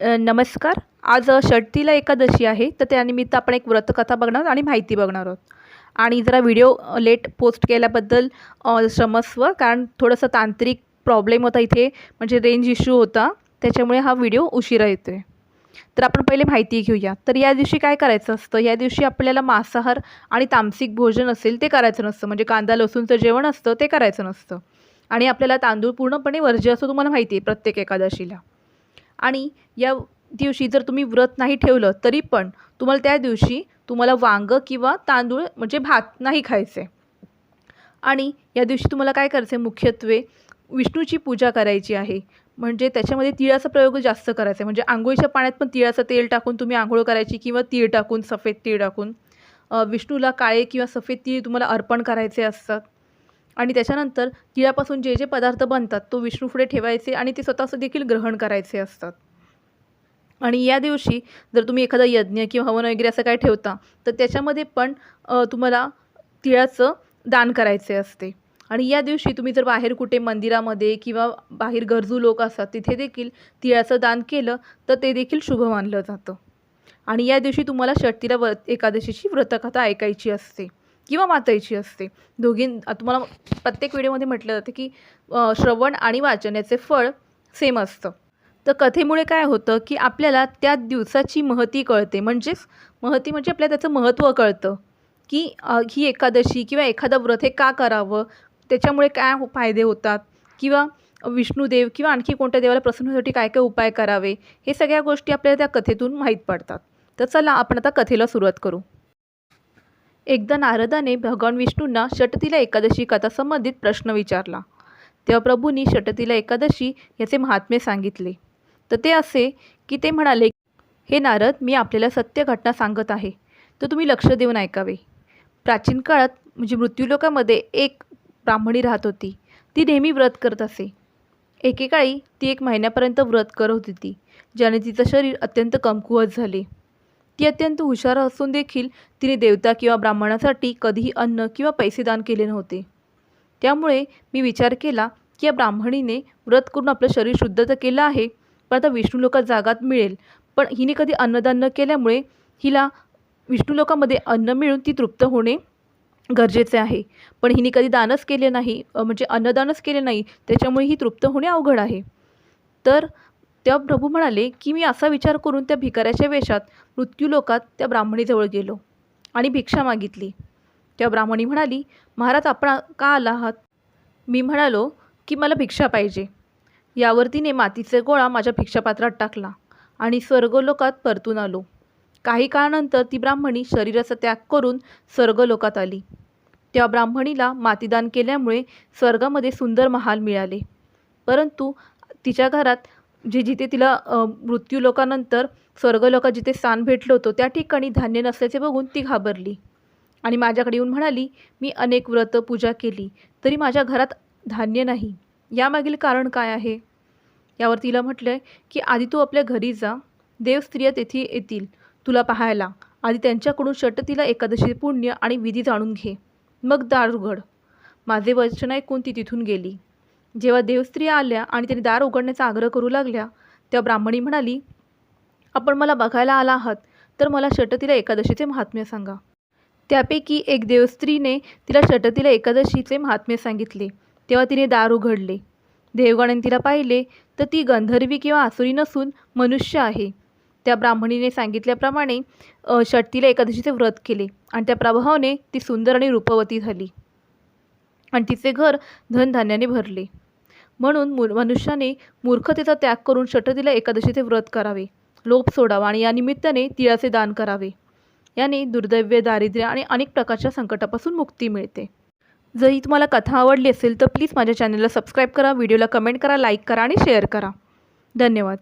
नमस्कार. आज अ, एकादशी आहे. तर त्यानिमित्त आपण एक व्रतकथा बघणार आहोत आणि माहिती बघणार आहोत. आणि जरा व्हिडिओ लेट पोस्ट केल्याबद्दल क्षमस्व कारण थोडंसं तांत्रिक प्रॉब्लेम होता इथे म्हणजे रेंज इश्यू होता. त्याच्यामुळे हा व्हिडिओ उशिरा येतो आहे तर आपण पहिले माहिती घेऊया. तर या दिवशी काय करायचं असतं? या दिवशी आपल्याला मांसाहार आणि तामसिक भोजन असेल ते करायचं नसतं. म्हणजे कांदा लसूणचं जेवण असतं ते करायचं नसतं. आणि आपल्याला तांदूळ पूर्णपणे वर्ज्य असं तुम्हाला माहिती आहे प्रत्येक एकादशीला. आणि या दिवशी जर तुम्ही व्रत नाही ठेवलं तरी पण तुम्हाला त्या दिवशी तुम्हाला वांगं किंवा तांदूळ म्हणजे भात नाही खायचे. आणि या दिवशी तुम्हाला काय करायचं आहे मुख्यत्वे विष्णूची पूजा करायची आहे. म्हणजे त्याच्यामध्ये तिळाचा प्रयोग जास्त करायचा आहे. म्हणजे आंघोळीच्या पाण्यात पण तिळाचं तेल टाकून तुम्ही आंघोळ करायची किंवा तीळ टाकून सफेद तीळ टाकून. विष्णूला काळे किंवा सफेद तीळ तुम्हाला अर्पण करायचे असतात. आणि त्याच्यानंतर तिळापासून जे जे पदार्थ बनतात तो विष्णू पुढे ठेवायचे आणि ते स्वतःचं देखील ग्रहण करायचे असतात. आणि या दिवशी जर तुम्ही एखादा यज्ञ किंवा हवन वगैरे असं काय ठेवता तर त्याच्यामध्ये पण तुम्हाला तिळाचं दान करायचे असते. आणि या दिवशी तुम्ही जर बाहेर कुठे मंदिरामध्ये किंवा बाहेर गरजू लोक असतात तिथे देखील तिळाचं दान केलं तर ते देखील शुभ मानलं जातं. आणि या दिवशी तुम्हाला षटतिला व एकादशीची व्रतकथा ऐकायची असते. किंवा वाचायची असते. दोघी तुम्हाला प्रत्येक व्हिडिओमध्ये म्हटलं जातं की श्रवण आणि वाचन याचे फळ सेम असतं. तर कथेमुळे काय होतं की आपल्याला त्या दिवसाची महती कळते. म्हणजेच महती म्हणजे आपल्याला त्याचं महत्त्व कळतं की ही एकादशी किंवा एखादं व्रत हे का करावं? त्याच्यामुळे काय हो फायदे होतात? किंवा विष्णुदेव किंवा आणखी कोणत्या देवाला प्रसन्न होण्यासाठी काय काय उपाय करावे? हे सगळ्या गोष्टी आपल्याला त्या कथेतून माहीत पडतात. तर चला आपण आता कथेला सुरुवात करू. एकदा नारदाने भगवान विष्णूंना षटतिला एकादशी कथा संबंधित प्रश्न विचारला. तेव्हा प्रभूंनी षटतिला एकादशी याचे महात्म्य सांगितले. तर ते असे की ते म्हणाले हे नारद मी आपल्याला सत्य घटना सांगत आहे. तर तुम्ही लक्ष देऊन ऐकावे. प्राचीन काळात म्हणजे मृत्यूलोकामध्ये एक ब्राह्मणी राहत होती. ती नेहमी व्रत करत असे. एकेकाळी ती एक महिन्यापर्यंत व्रत करत होती. ज्याने तिचं शरीर अत्यंत कमकुवत झाले. ती अत्यंत हुशार असून देखील तिने देवता किंवा ब्राह्मणासाठी कधीही अन्न किंवा पैसे दान केले नव्हते. त्यामुळे मी विचार केला की या ब्राह्मणीने व्रत करून आपलं शरीर शुद्ध तर केलं आहे पण आता विष्णू लोकात जागात मिळेल. पण हिने कधी अन्नदान न केल्यामुळे हिला विष्णू लोकामध्ये अन्न मिळून ती तृप्त होणे गरजेचे आहे. पण हिने कधी दानच केले नाही म्हणजे अन्नदानच केले नाही त्याच्यामुळे ही तृप्त होणे अवघड आहे. तर तेव्हा प्रभू म्हणाले की मी असा विचार करून त्या भिकाऱ्याच्या वेशात मृत्यूलोकात त्या ब्राह्मणीजवळ गेलो आणि भिक्षा मागितली. त्या ब्राह्मणी म्हणाली महाराज आपण का आला आहात? मी म्हणालो की मला भिक्षा पाहिजे. यावर तिने मातीचे गोळा माझ्या भिक्षापात्रात टाकला आणि स्वर्गलोकात परतून आलो. काही काळानंतर ती ब्राह्मणी शरीराचा त्याग करून स्वर्गलोकात आली. त्या ब्राह्मणीला मातीदान केल्यामुळे स्वर्गामध्ये सुंदर महाल मिळाले. परंतु तिच्या घरात जे जिथे तिला मृत्यूलोकानंतर स्वर्गलोकात जिथे स्थान भेटलं होतं त्या ठिकाणी धान्य नसल्याचे बघून ती घाबरली. आणि माझ्याकडे येऊन म्हणाली मी अनेक व्रत पूजा केली तरी माझ्या घरात धान्य नाही. यामागील कारण काय आहे? यावर तिला म्हटलं आहे की आधी तू आपल्या घरी जा. देव स्त्रिया तेथे येतील तुला पाहायला. आधी त्यांच्याकडून षटतीला एकादशी पुण्य आणि विधी जाणून घे. मग दार उघड. माझे वचन ऐकून ती तिथून गेली. जेव्हा देवस्त्रिया आल्या आणि त्यांनी दार उघडण्याचा आग्रह करू लागल्या तेव्हा ब्राह्मणी म्हणाली आपण मला बघायला आला आहात तर मला षटतीला एकादशीचे महात्म्य सांगा. त्यापैकी एक देवस्त्रीने तिला षटतीला एकादशीचे महात्म्य सांगितले तेव्हा तिने दार उघडले. देवगणाने तिला पाहिले तर ती गंधर्वी किंवा आसुरी नसून मनुष्य आहे. त्या ब्राह्मणीने सांगितल्याप्रमाणे षटतीला एकादशीचे व्रत केले आणि त्या प्रभावाने ती सुंदर आणि रूपवती झाली. आणि तिचे घर धनधान्याने भरले. म्हणून मु मनुष्याने मूर्खतेचा त्याग करून षटतीला एकादशीचे व्रत करावे. लोभ सोडावा आणि या निमित्ताने तिळाचे दान करावे. याने दुर्दैव्य दारिद्र्य आणि अनेक प्रकारच्या संकटापासून मुक्ती मिळते. जर ही तुम्हाला कथा आवडली असेल तर प्लीज माझ्या चॅनलला सबस्क्राईब करा व्हिडिओला कमेंट करा लाईक करा आणि शेअर करा. धन्यवाद.